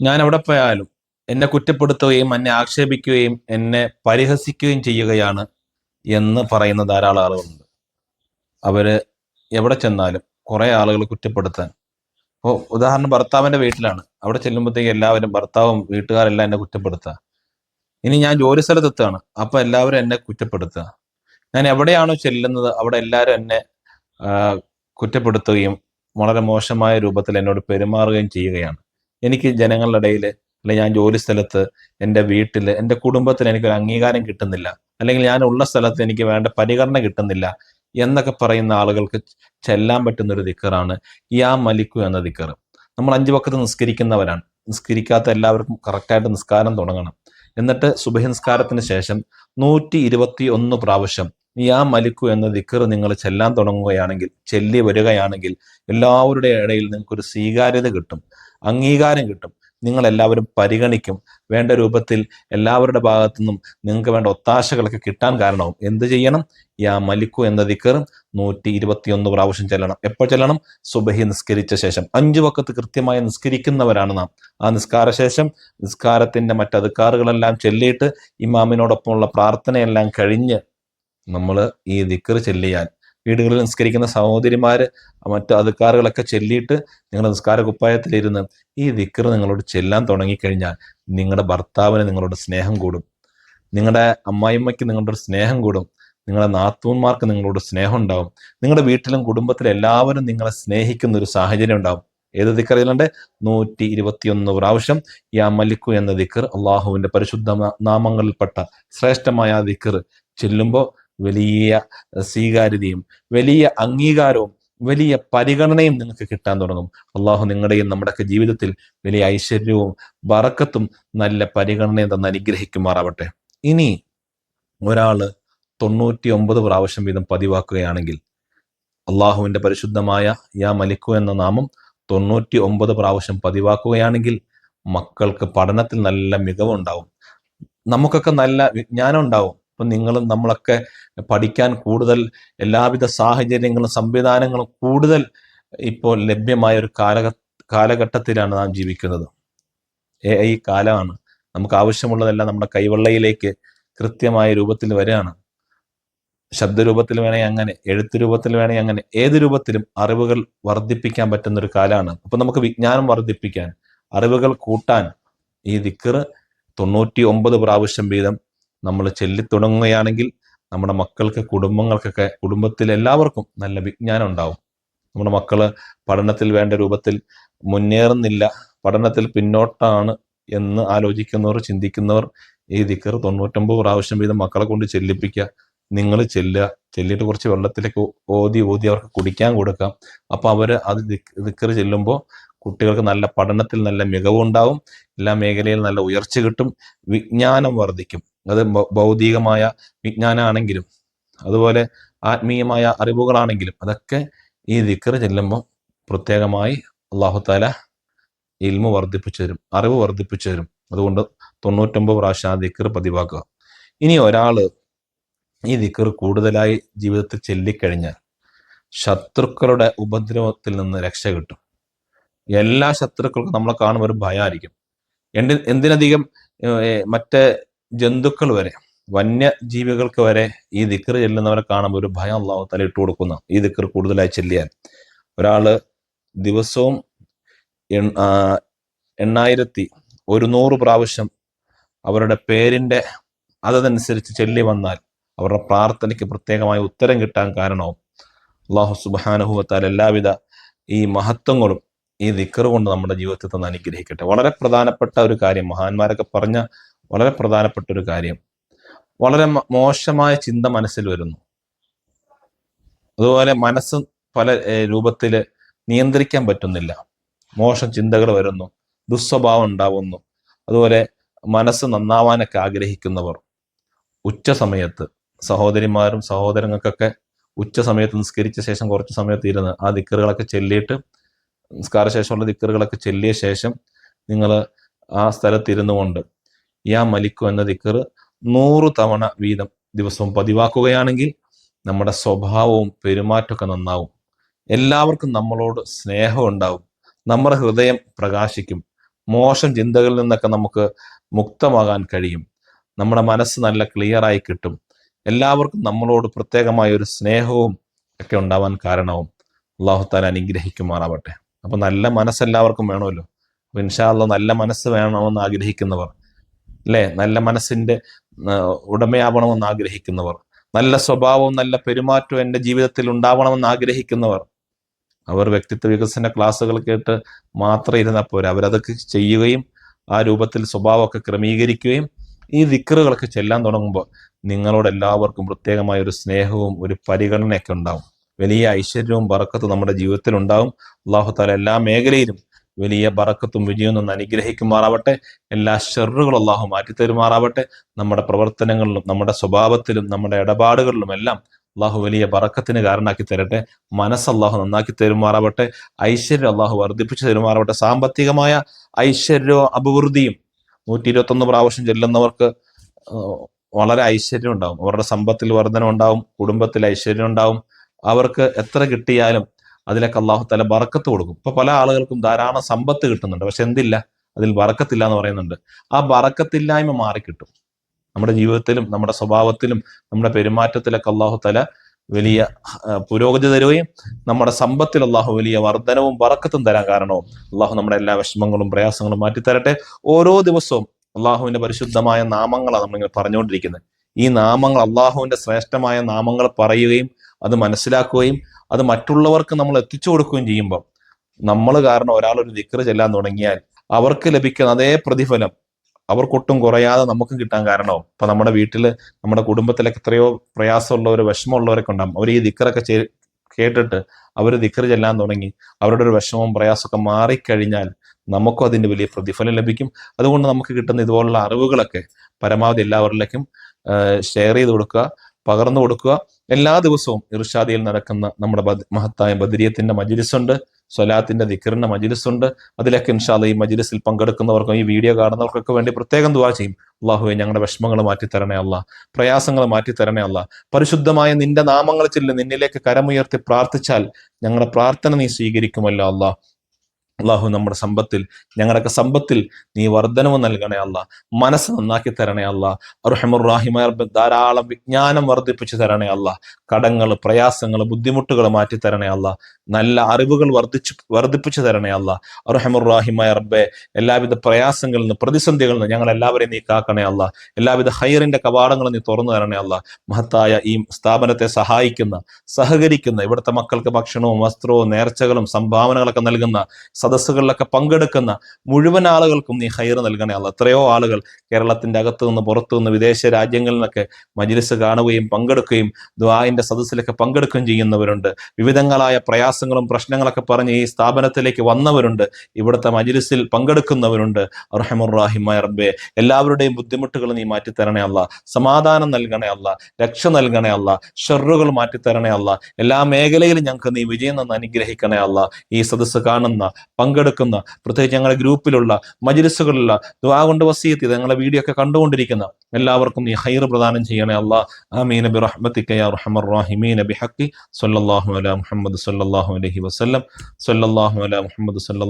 ഞാൻ അവിടെ പോയാലും എന്നെ കുറ്റപ്പെടുത്തുകയും എന്നെ ആക്ഷേപിക്കുകയും എന്നെ പരിഹസിക്കുകയും ചെയ്യുകയാണ് എന്ന് പറയുന്ന ധാരാളം ആളുകളുണ്ട്. അവർ എവിടെ ചെന്നാലും കുറെ ആളുകൾ കുറ്റപ്പെടുത്താൻ. ഇപ്പോൾ ഉദാഹരണം ഭർത്താവിന്റെ വീട്ടിലാണ്. അവിടെ ചെല്ലുമ്പോഴത്തേക്ക് എല്ലാവരും ഭർത്താവും വീട്ടുകാരെല്ലാം എന്നെ കുറ്റപ്പെടുത്തുക ഇനി ഞാൻ ജോലി സ്ഥലത്തെത്താണ്. അപ്പൊ എല്ലാവരും എന്നെ കുറ്റപ്പെടുത്തുക ഞാൻ എവിടെയാണോ ചെല്ലുന്നത് അവിടെ എല്ലാവരും എന്നെ കുറ്റപ്പെടുത്തുകയും വളരെ മോശമായ രൂപത്തിൽ എന്നോട് പെരുമാറുകയും ചെയ്യുകയാണ്. എനിക്ക് ജനങ്ങളുടെ ഇടയിൽ അല്ലെങ്കിൽ ഞാൻ ജോലി സ്ഥലത്ത് എന്റെ വീട്ടിൽ എന്റെ കുടുംബത്തിൽ എനിക്കൊരു അംഗീകാരം കിട്ടുന്നില്ല. അല്ലെങ്കിൽ ഞാൻ ഉള്ള സ്ഥലത്ത് എനിക്ക് വേണ്ട പരിഗണന കിട്ടുന്നില്ല എന്നൊക്കെ പറയുന്ന ആളുകൾക്ക് ചെല്ലാൻ പറ്റുന്ന ഒരു ദിക്കറാണ് യാ മലിക്കു എന്ന ദിക്കർ നമ്മൾ അഞ്ചു പക്കത്ത് നിസ്കരിക്കുന്നവരാണ്. നിസ്കരിക്കാത്ത എല്ലാവർക്കും കറക്റ്റായിട്ട് നിസ്കാരം തുടങ്ങണം. എന്നിട്ട് സുബഹി ശേഷം നൂറ്റി ഇരുപത്തി ഒന്ന് പ്രാവശ്യം യാ മലിക്കു എന്ന ദിക്കർ നിങ്ങൾ ചെല്ലാൻ തുടങ്ങുകയാണെങ്കിൽ ചെല്ലി വരികയാണെങ്കിൽ എല്ലാവരുടെ ഇടയിൽ നിങ്ങൾക്കൊരു സ്വീകാര്യത കിട്ടും. അംഗീകാരം കിട്ടും. നിങ്ങൾ എല്ലാവരും പരിഗണിക്കും. വേണ്ട രൂപത്തിൽ എല്ലാവരുടെ ഭാഗത്തു നിന്നും നിങ്ങൾക്ക് വേണ്ട ഒത്താശകളൊക്കെ കിട്ടാൻ കാരണവും എന്ത് ചെയ്യണം? യാ മലിക്കു എന്ന ദിക്കർ നൂറ്റി ഇരുപത്തിയൊന്ന് പ്രാവശ്യം ചെല്ലണം. എപ്പോൾ ചെല്ലണം? സുബഹി നിസ്കരിച്ച ശേഷം. അഞ്ചു വക്കത്ത് കൃത്യമായി നിസ്കരിക്കുന്നവരാണ് നാം. ആ നിസ്കാര ശേഷം നിസ്കാരത്തിന്റെ മറ്റധികാറുകളെല്ലാം ചെല്ലിയിട്ട് ഇമാമിനോടൊപ്പമുള്ള പ്രാർത്ഥനയെല്ലാം കഴിഞ്ഞ് നമ്മൾ ഈ ദിക്കർ ചെല്ലിയാൽ വീടുകളിൽ നിസ്കരിക്കുന്ന സഹോദരിമാർ മറ്റു അധികാരികളൊക്കെ ചെല്ലിയിട്ട് നിങ്ങൾ നിസ്കാര കുപ്പായത്തിലിരുന്ന് ഈ ദിക്കർ നിങ്ങളോട് ചെല്ലാൻ തുടങ്ങിക്കഴിഞ്ഞാൽ നിങ്ങളുടെ ഭർത്താവിന് നിങ്ങളോട് സ്നേഹം കൂടും. നിങ്ങളുടെ അമ്മായിമ്മയ്ക്ക് നിങ്ങളുടെ സ്നേഹം കൂടും. നിങ്ങളുടെ നാത്തൂന്മാർക്ക് നിങ്ങളോട് സ്നേഹം ഉണ്ടാവും. നിങ്ങളുടെ വീട്ടിലും കുടുംബത്തിലും എല്ലാവരും നിങ്ങളെ സ്നേഹിക്കുന്ന ഒരു സാഹചര്യം ഉണ്ടാവും. ഏത് ദിക്കർ ഇതിലുണ്ട് നൂറ്റി ഇരുപത്തിയൊന്ന് പ്രാവശ്യം യാ മലിക്കു എന്ന ദിക്കർ അള്ളാഹുവിന്റെ പരിശുദ്ധ നാമങ്ങളിൽപ്പെട്ട ശ്രേഷ്ഠമായ ദിക്കർ ചെല്ലുമ്പോൾ വലിയ സ്വീകാര്യതയും വലിയ അംഗീകാരവും വലിയ പരിഗണനയും നിങ്ങൾക്ക് കിട്ടാൻ തുടങ്ങും. അള്ളാഹു നിങ്ങളുടെയും നമ്മുടെയൊക്കെ ജീവിതത്തിൽ വലിയ ഐശ്വര്യവും വറക്കത്തും നല്ല പരിഗണനയും തന്ന് അനുഗ്രഹിക്കുമാറാവട്ടെ. ഇനി ഒരാൾ തൊണ്ണൂറ്റി ഒമ്പത് പ്രാവശ്യം വീതം പതിവാക്കുകയാണെങ്കിൽ അള്ളാഹുവിന്റെ പരിശുദ്ധമായ യാ മലിക്കു എന്ന നാമം തൊണ്ണൂറ്റി ഒമ്പത് പ്രാവശ്യം പതിവാക്കുകയാണെങ്കിൽ മക്കൾക്ക് പഠനത്തിൽ നല്ല മികവുണ്ടാവും. നമുക്കൊക്കെ നല്ല വിജ്ഞാനം ഉണ്ടാവും. ഇപ്പൊ നിങ്ങളും നമ്മളൊക്കെ പഠിക്കാൻ കൂടുതൽ എല്ലാവിധ സാഹചര്യങ്ങളും സംവിധാനങ്ങളും കൂടുതൽ ഇപ്പോൾ ലഭ്യമായ ഒരു കാലഘ കാലഘട്ടത്തിലാണ് നാം ജീവിക്കുന്നത്. എ ഐ കാലമാണ്. നമുക്ക് ആവശ്യമുള്ളതെല്ലാം നമ്മുടെ കൈവെള്ളയിലേക്ക് കൃത്യമായ രൂപത്തിൽ വരികയാണ്. ശബ്ദരൂപത്തിൽ വേണേ അങ്ങനെ എഴുത്ത് രൂപത്തിൽ വേണേ അങ്ങനെ ഏത് രൂപത്തിലും അറിവുകൾ വർദ്ധിപ്പിക്കാൻ പറ്റുന്ന ഒരു കാലമാണ്. അപ്പൊ നമുക്ക് വിജ്ഞാനം വർദ്ധിപ്പിക്കാൻ അറിവുകൾ കൂട്ടാൻ ഈ ദിക്കർ തൊണ്ണൂറ്റി ഒമ്പത് പ്രാവശ്യം വീതം നമ്മൾ ചൊല്ലിത്തുടങ്ങുകയാണെങ്കിൽ നമ്മുടെ മക്കൾക്ക് കുടുംബങ്ങൾക്കൊക്കെ കുടുംബത്തിൽ എല്ലാവർക്കും നല്ല വിജ്ഞാനം ഉണ്ടാവും. നമ്മുടെ മക്കൾ പഠനത്തിൽ വേണ്ട രൂപത്തിൽ മുന്നേറുന്നില്ല. പഠനത്തിൽ പിന്നോട്ടാണ് എന്ന് ആലോചിക്കുന്നവർ ചിന്തിക്കുന്നവർ ഈ ദിക്കർ തൊണ്ണൂറ്റൊമ്പത് പ്രാവശ്യം വീതം മക്കളെ കൊണ്ട് ചെല്ലിപ്പിക്കുക. നിങ്ങൾ ചെല്ലുക. ചെല്ലിയിട്ട് കുറച്ച് വെള്ളത്തിലേക്ക് ഓതി ഓതി അവർക്ക് കുടിക്കാൻ കൊടുക്കാം. അപ്പോൾ അവർ അത് ദിക്കർ ചെല്ലുമ്പോൾ കുട്ടികൾക്ക് നല്ല പഠനത്തിൽ നല്ല മികവുണ്ടാവും. എല്ലാ മേഖലയിൽ നല്ല ഉയർച്ച കിട്ടും. വിജ്ഞാനം വർദ്ധിക്കും. അത് ഭൗതികമായ വിജ്ഞാനമാണെങ്കിലും അതുപോലെ ആത്മീയമായ അറിവുകളാണെങ്കിലും അതൊക്കെ ഈ ദിക്കർ ചെല്ലുമ്പോൾ പ്രത്യേകമായി അള്ളാഹുത്താല ഇൽമു വർദ്ധിപ്പിച്ചു തരും അറിവ് വർദ്ധിപ്പിച്ചു തരും. അതുകൊണ്ട് തൊണ്ണൂറ്റൊമ്പത് പ്രാവശ്യം ആ ദിക്കർ പതിവാക്കുക. ഇനി ഒരാൾ ഈ ദിക്കർ കൂടുതലായി ജീവിതത്തിൽ ചെല്ലിക്കഴിഞ്ഞാൽ ശത്രുക്കളുടെ ഉപദ്രവത്തിൽ നിന്ന് രക്ഷ കിട്ടും. എല്ലാ ശത്രുക്കൾക്കും നമ്മളെ കാണുമ്പോൾ ഒരു ഭയമായിരിക്കും എന്തി എന്തിനധികം മറ്റേ ജന്തുക്കൾ വരെ വന്യജീവികൾക്ക് വരെ ഈ ദിക്കർ ചെല്ലുന്നവരെ കാണുമ്പോൾ ഒരു ഭയം അള്ളാഹു തല ഇട്ട് കൊടുക്കുന്ന. ഈ ദിക്കർ കൂടുതലായി ചെല്ലിയാൽ. ഒരാൾ ദിവസവും എണ്ണായിരത്തി ഒരു നൂറ് പ്രാവശ്യം അവരുടെ പേരിന്റെ അതനുസരിച്ച് ചെല്ലി വന്നാൽ അവരുടെ പ്രാർത്ഥനയ്ക്ക് പ്രത്യേകമായ ഉത്തരം കിട്ടാൻ കാരണവും അള്ളാഹു സുബാനുഭവത്താൽ എല്ലാവിധ ഈ മഹത്വങ്ങളും ഈ ദിക്കർ കൊണ്ട് നമ്മുടെ ജീവിതത്തിൽ തന്നെ അനുഗ്രഹിക്കട്ടെ. വളരെ പ്രധാനപ്പെട്ട ഒരു കാര്യം മഹാന്മാരൊക്കെ പറഞ്ഞ വളരെ പ്രധാനപ്പെട്ട ഒരു കാര്യം. വളരെ മോശമായ ചിന്ത മനസ്സിൽ വരുന്നു. അതുപോലെ മനസ്സ് പല രൂപത്തിൽ നിയന്ത്രിക്കാൻ പറ്റുന്നില്ല. മോശം ചിന്തകൾ വരുന്നു ദുസ്വഭാവം ഉണ്ടാവുന്നു. അതുപോലെ മനസ്സ് നന്നാവാനൊക്കെ ആഗ്രഹിക്കുന്നവർ ഉച്ച സമയത്ത് സഹോദരിമാരും സഹോദരങ്ങൾക്കൊക്കെ ഉച്ച സമയത്ത് നിസ്കരിച്ച ശേഷം കുറച്ച് സമയത്ത് ഇരുന്ന് ആ ദിക്കറുകളൊക്കെ ചെല്ലിയിട്ട് നിസ്കാര ശേഷമുള്ള ദിക്കറുകളൊക്കെ ചെല്ലിയ ശേഷം നിങ്ങൾ ആ സ്ഥലത്ത് ഇരുന്നു കൊണ്ട് യാ മലിക്കു എന്ന ദിക്കർ നൂറ് തവണ വീതം ദിവസവും പതിവാക്കുകയാണെങ്കിൽ നമ്മുടെ സ്വഭാവവും പെരുമാറ്റമൊക്കെ നന്നാവും. എല്ലാവർക്കും നമ്മളോട് സ്നേഹം ഉണ്ടാവും. നമ്മുടെ ഹൃദയം പ്രകാശിക്കും. മോശം ചിന്തകളിൽ നിന്നൊക്കെ നമുക്ക് മുക്തമാകാൻ കഴിയും. നമ്മുടെ മനസ്സ് നല്ല ക്ലിയറായി കിട്ടും. എല്ലാവർക്കും നമ്മളോട് പ്രത്യേകമായ ഒരു സ്നേഹവും ഒക്കെ ഉണ്ടാവാൻ കാരണവും അള്ളാഹു താല അനുഗ്രഹിക്കുമാറാവട്ടെ. അപ്പൊ നല്ല മനസ്സ് എല്ലാവർക്കും വേണമല്ലോ. അപ്പൊ ഇൻഷാല്ല നല്ല മനസ്സ് വേണമെന്ന് ആഗ്രഹിക്കുന്നവർ അല്ലേ നല്ല മനസ്സിന്റെ ഉടമയാവണമെന്ന് ആഗ്രഹിക്കുന്നവർ. നല്ല സ്വഭാവവും നല്ല പെരുമാറ്റവും എന്റെ ജീവിതത്തിൽ ഉണ്ടാവണമെന്ന് ആഗ്രഹിക്കുന്നവർ. അവർ വ്യക്തിത്വ വികസന ക്ലാസ്സുകൾ കേട്ട് മാത്രം ഇരുന്നാൽ പോരാ. അവരതൊക്കെ ചെയ്യുകയും ആ രൂപത്തിൽ സ്വഭാവമൊക്കെ ക്രമീകരിക്കുകയും ഈ ദിക്കറുകളൊക്കെ ചെല്ലാൻ തുടങ്ങുമ്പോൾ നിങ്ങളോട് എല്ലാവർക്കും പ്രത്യേകമായ ഒരു സ്നേഹവും ഒരു പരിഗണനയൊക്കെ ഉണ്ടാവും. വലിയ ഐശ്വര്യവും പറക്കത്തും നമ്മുടെ ജീവിതത്തിൽ ഉണ്ടാവും അള്ളാഹു താല എല്ലാ മേഖലയിലും വലിയ ബറക്കത്തും വിജയവും നിന്ന് അനുഗ്രഹിക്കുമാറാവട്ടെ. എല്ലാ ഷെറുകളും അള്ളാഹു മാറ്റി തരുമാറാവട്ടെ നമ്മുടെ പ്രവർത്തനങ്ങളിലും നമ്മുടെ സ്വഭാവത്തിലും നമ്മുടെ ഇടപാടുകളിലും എല്ലാം അള്ളാഹു വലിയ ബറക്കത്തിന് കാരണമാക്കി തരട്ടെ. മനസ്സ് അള്ളാഹു നന്നാക്കി തരുമാറാവട്ടെ. ഐശ്വര്യം അള്ളാഹു വർദ്ധിപ്പിച്ചു തരുമാറാവട്ടെ. സാമ്പത്തികമായ ഐശ്വര്യവും അഭിവൃദ്ധിയും നൂറ്റി ഇരുപത്തൊന്ന് പ്രാവശ്യം ചെല്ലുന്നവർക്ക് വളരെ ഐശ്വര്യം ഉണ്ടാവും. അവരുടെ സമ്പത്തിൽ വർധന ഉണ്ടാവും കുടുംബത്തിൽ ഐശ്വര്യം ഉണ്ടാവും. അവർക്ക് എത്ര കിട്ടിയാലും അതിലൊക്കെ അള്ളാഹു തല ബറക്കത്ത് കൊടുക്കും. ഇപ്പൊ പല ആളുകൾക്കും ധാരാളം സമ്പത്ത് കിട്ടുന്നുണ്ട്. പക്ഷെ എന്തില്ല? അതിൽ ബറക്കത്തില്ല എന്ന് പറയുന്നുണ്ട്. ആ ബറക്കത്തില്ലായ്മ മാറിക്കിട്ടും. നമ്മുടെ ജീവിതത്തിലും നമ്മുടെ സ്വഭാവത്തിലും നമ്മുടെ പെരുമാറ്റത്തിലൊക്കെ അള്ളാഹു തല വലിയ പുരോഗതി തരുകയും നമ്മുടെ സമ്പത്തിൽ അള്ളാഹു വലിയ വർധനവും വറക്കത്തും തരാൻ കാരണവും അള്ളാഹു നമ്മുടെ എല്ലാ വിഷമങ്ങളും പ്രയാസങ്ങളും മാറ്റിത്തരട്ടെ. ഓരോ ദിവസവും അള്ളാഹുവിന്റെ പരിശുദ്ധമായ നാമങ്ങളാണ് നമ്മളിങ്ങനെ പറഞ്ഞുകൊണ്ടിരിക്കുന്നത്. ഈ നാമങ്ങൾ അള്ളാഹുവിന്റെ ശ്രേഷ്ഠമായ നാമങ്ങൾ പറയുകയും അത് മനസ്സിലാക്കുകയും അത് മറ്റുള്ളവർക്ക് നമ്മൾ എത്തിച്ചു കൊടുക്കുകയും ചെയ്യുമ്പോൾ നമ്മൾ കാരണം ഒരാൾ ഒരു ദിക്റ് ചെല്ലാൻ തുടങ്ങിയാൽ അവർക്ക് ലഭിക്കുന്ന അതേ പ്രതിഫലം അവർക്കൊട്ടും കുറയാതെ നമുക്കും കിട്ടാൻ കാരണവും ഇപ്പൊ നമ്മുടെ വീട്ടിൽ നമ്മുടെ കുടുംബത്തിലൊക്കെ എത്രയോ പ്രയാസമുള്ളവർ വിഷമമുള്ളവരൊക്കെ ഉണ്ടാകും അവർ ഈ ദിക്കറൊക്കെ കേട്ടിട്ട് അവർ ദിക്കറ് ചെല്ലാൻ തുടങ്ങി അവരുടെ ഒരു വിഷമവും പ്രയാസമൊക്കെ മാറിക്കഴിഞ്ഞാൽ നമുക്കും അതിന്റെ വലിയ പ്രതിഫലം ലഭിക്കും. അതുകൊണ്ട് നമുക്ക് കിട്ടുന്ന ഇതുപോലുള്ള അറിവുകളൊക്കെ പരമാവധി എല്ലാവരിലേക്കും ഷെയർ ചെയ്ത് കൊടുക്കുക. പകർന്നു കൊടുക്കുക. എല്ലാ ദിവസവും ഇർഷാദിയിൽ നടക്കുന്ന നമ്മുടെ മഹത്തായ ബദരിയത്തിന്റെ മജിലിസുണ്ട്. സ്വലാത്തിന്റെ ദിക്കറിന്റെ മജിലിസുണ്ട്. അതിലൊക്കെ ഇൻഷാല്ല ഈ മജിലിസിൽ പങ്കെടുക്കുന്നവർക്കും ഈ വീഡിയോ കാണുന്നവർക്കൊക്കെ വേണ്ടി പ്രത്യേകം ദുവാ ചെയ്യും. അള്ളാഹുവെ ഞങ്ങളുടെ വിഷമങ്ങൾ മാറ്റി തരണേ അല്ല. പ്രയാസങ്ങൾ മാറ്റി തരണേ അല്ല. പരിശുദ്ധമായ നിന്റെ നാമങ്ങൾ ചെല്ല് നിന്നിലേക്ക് കരമുയർത്തി പ്രാർത്ഥിച്ചാൽ ഞങ്ങളുടെ പ്രാർത്ഥന നീ സ്വീകരിക്കുമല്ലോ അല്ലാ. അള്ളാഹു നമ്മുടെ സമ്പത്തിൽ ഞങ്ങളുടെയൊക്കെ സമ്പത്തിൽ നീ വർധനവ് നൽകണേ അല്ല മനസ്സ് നന്നാക്കി തരണേ അല്ല അർഹമുറാഹിമായ റബ്ബ് ധാരാളം വിജ്ഞാനം വർദ്ധിപ്പിച്ചു തരണേ അല്ല കടങ്ങൾ പ്രയാസങ്ങൾ ബുദ്ധിമുട്ടുകൾ മാറ്റി തരണേ അല്ല നല്ല അറിവുകൾ വർദ്ധിച്ചു വർദ്ധിപ്പിച്ചു തരണേ അല്ല അർഹമുറാഹിമായ റബ്ബെ എല്ലാവിധ പ്രയാസങ്ങളിൽ നിന്ന് പ്രതിസന്ധികളിൽ നിന്ന് ഞങ്ങൾ എല്ലാവരെയും നീ കാക്കണേ അല്ല എല്ലാവിധ ഹൈറിന്റെ കവാടങ്ങൾ നീ തുറന്നു തരണേ അല്ല മഹത്തായ ഈ സ്ഥാപനത്തെ സഹായിക്കുന്ന സഹകരിക്കുന്ന ഇവിടുത്തെ മക്കൾക്ക് ഭക്ഷണവും വസ്ത്രവും നേർച്ചകളും സംഭാവനകളൊക്കെ നൽകുന്ന സദസ്സുകളിലൊക്കെ പങ്കെടുക്കുന്ന മുഴുവൻ ആളുകൾക്കും നീ ഹൈർ നൽകണേ അല്ല. എത്രയോ ആളുകൾ കേരളത്തിന്റെ അകത്തു നിന്ന് പുറത്തു നിന്ന് വിദേശ രാജ്യങ്ങളിൽ നിന്നൊക്കെ മജിലിസ് കാണുകയും പങ്കെടുക്കുകയും ദ്വായിന്റെ സദസ്സിലൊക്കെ പങ്കെടുക്കുകയും ചെയ്യുന്നവരുണ്ട്. വിവിധങ്ങളായ പ്രയാസങ്ങളും പ്രശ്നങ്ങളൊക്കെ പറഞ്ഞ് ഈ സ്ഥാപനത്തിലേക്ക് വന്നവരുണ്ട്. ഇവിടുത്തെ മജിലിസിൽ പങ്കെടുക്കുന്നവരുണ്ട്. അറഹമുറാഹിമ റബ്ബെ എല്ലാവരുടെയും ബുദ്ധിമുട്ടുകൾ നീ മാറ്റിത്തരണേ അല്ല. സമാധാനം നൽകണേ അല്ല. രക്ഷ നൽകണേ അല്ല. ഷെറുകൾ മാറ്റിത്തരണേ അല്ല. എല്ലാ മേഖലയിലും ഞങ്ങൾക്ക് നീ വിജയം നിന്ന് അനുഗ്രഹിക്കണേ അല്ല. ഈ സദസ്സ് കാണുന്ന പങ്കെടുക്കുന്ന പ്രത്യേകിച്ച് ഞങ്ങളുടെ ഗ്രൂപ്പിലുള്ള മജിലിസുകളിലുള്ള ദ്വാ കൊണ്ട് വസീത്ത് ഞങ്ങളെ വീഡിയോ ഒക്കെ കണ്ടുകൊണ്ടിരിക്കുന്ന എല്ലാവർക്കും നീ ഹൈർ പ്രദാനം ചെയ്യണേ അള്ളാഹ് ആമീൻ. ബി റഹ്മത്തിക റഹ്മർ റഹ്മർ നബി ഹക്കി സല്ലാഹു അല മുഹമ്മദ് സല്ലാഹു അലഹി വസ്ലം സല്ലാഹു അല മുഹമ്മദ് സ്വല്ലല്ലാഹു